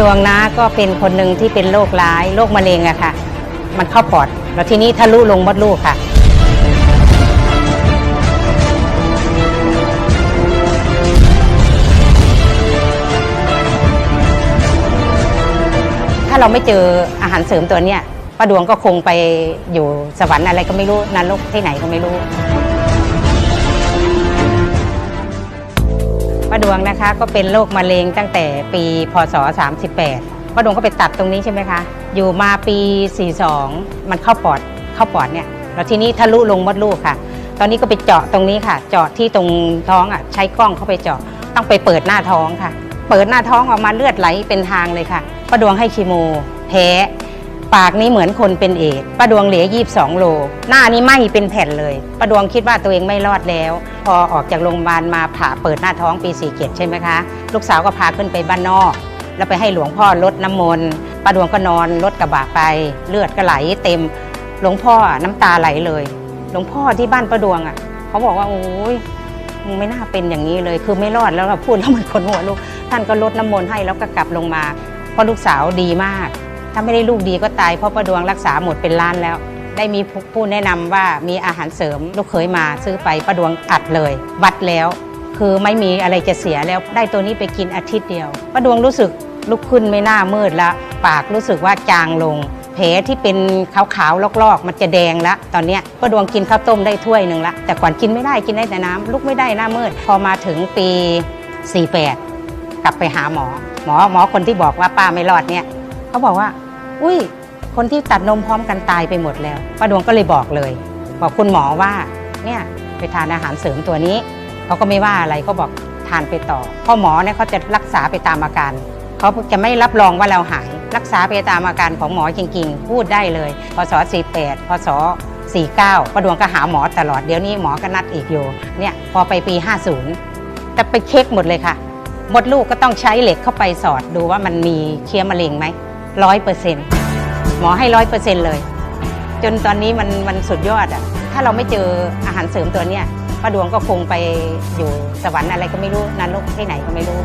ดวงนะก็เป็นคนหนึ่งที่เป็นโรคร้ายโรคมะเร็งอะค่ะ มันเข้าปอด แล้วทีนี้ทะลุลงมดลูกค่ะ ถ้าเราไม่เจออาหารเสริมตัวเนี้ยป้าดวงก็คงไปอยู่สวรรค์อะไรก็ไม่รู้นรกที่ไหนก็ไม่รู้ ดวงนะคะ ก็เป็นโรคมะเร็งตั้งแต่ปีพศ 38ป้าดวงก็ไปตัดตรงนี้ใช่ไหมคะ อยู่มาปี 42 มันเข้าปอดเข้าปอดเนี่ยแล้วทีนี้ทะลุลงมดลูกค่ะ ตอนนี้ก็ไปเจาะตรงนี้ค่ะ เจาะที่ตรงท้องอะใช้กล้องเข้าไปเจาะต้องไปเปิดหน้าท้องค่ะ เปิดหน้าท้องออกมาเลือดไหลเป็นทางเลยค่ะป้าดวงให้คีโม แพ้ ปากนี้เหมือนคนเป็นเอดป้าดวงเหลือ22โล หน้านี้ไหมเป็นแผ่นเลยป้าดวงคิดว่าตัวเองไม่รอดแล้ว พอออกจากโรงพยาบาลมาผ่าเปิดหน้าท้องปี4เกตใช่ไหมคะ ลูกสาวก็พาขึ้นไปบ้านนอก แล้วไปให้หลวงพ่อลดน้ำมนต์ป้าดวงก็นอนรถกระบะไป เลือดก็ไหลเต็ม หลวงพ่อน้ำตาไหลเลย หลวงพ่อที่บ้านป้าดวงอะ เขาบอกว่าโอ้ยมึงไม่น่าเป็นอย่างนี้เลย คือไม่รอดแล้วเราพูดแล้วมันคนหัวลูก ท่านก็ลดน้ำมนต์ให้แล้วก็กลับลงมาเพราะลูกสาวดีมาก ถ้าไม่ได้ลูกดีก็ตายเพราะประดวงรักษาหมดเป็นล้านแล้ว ได้มีผู้แนะนำว่ามีอาหารเสริมลูกเคยมาซื้อไปประดวงอัดเลย วัดแล้ว คือไม่มีอะไรจะเสียแล้วได้ตัวนี้ไปกินอาทิตย์เดียวประดวงรู้สึกลุกขึ้นไม่น่ามืดละปากรู้สึกว่าจางลงแผลที่เป็นขาวๆลอกๆ มันจะแดงแล้วตอนนี้ป้าดวงกินข้าวต้มได้ถ้วยหนึ่งละแต่ก่อนกินไม่ได้กินได้แต่น้ำลุกไม่ได้หน้ามืด พอมาถึงปี 48 กลับไปหาหมอ หมอหมอคนที่บอกว่าป้าไม่รอดเนี่ย เขาบอกว่า อุ้ย คนที่ตัดนมพร้อมกันตายไปหมดแล้วป้าดวงก็เลยบอกเลย บอกคุณหมอว่า เนี่ยไปทานอาหารเสริมตัวนี้เขาก็ไม่ว่าอะไรเขาบอกทานไปต่อพราะหมอเนี่ยเขาจะรักษาไปตามอาการเขาจะไม่รับรองว่าเราหาย รักษาไปตามอาการของหมอจริงๆ พูดได้เลยพศ48พศ49ป้าดวงก็หาหมอตลอดเดี๋ยวนี้หมอก็นัดอีกอยู่เนี่ยพอไปปี 50 แต่ไปเช็คหมดเลยค่ะ หมดลูกก็ต้องใช้เหล็กเข้าไปสอดดูว่ามันมีเชื้อมะเร็งไหม ร้อยเปอร์เซ็นต์หมอให้ร้อยเปอร์เซ็นต์เลย จนตอนนี้มันมันสุดยอดอะถ้าเราไม่เจออาหารเสริมตัวเนี้ยป้าดวงก็คงไปอยู่สวรรค์อะไรก็ไม่รู้นรกที่ไหนก็ไม่รู้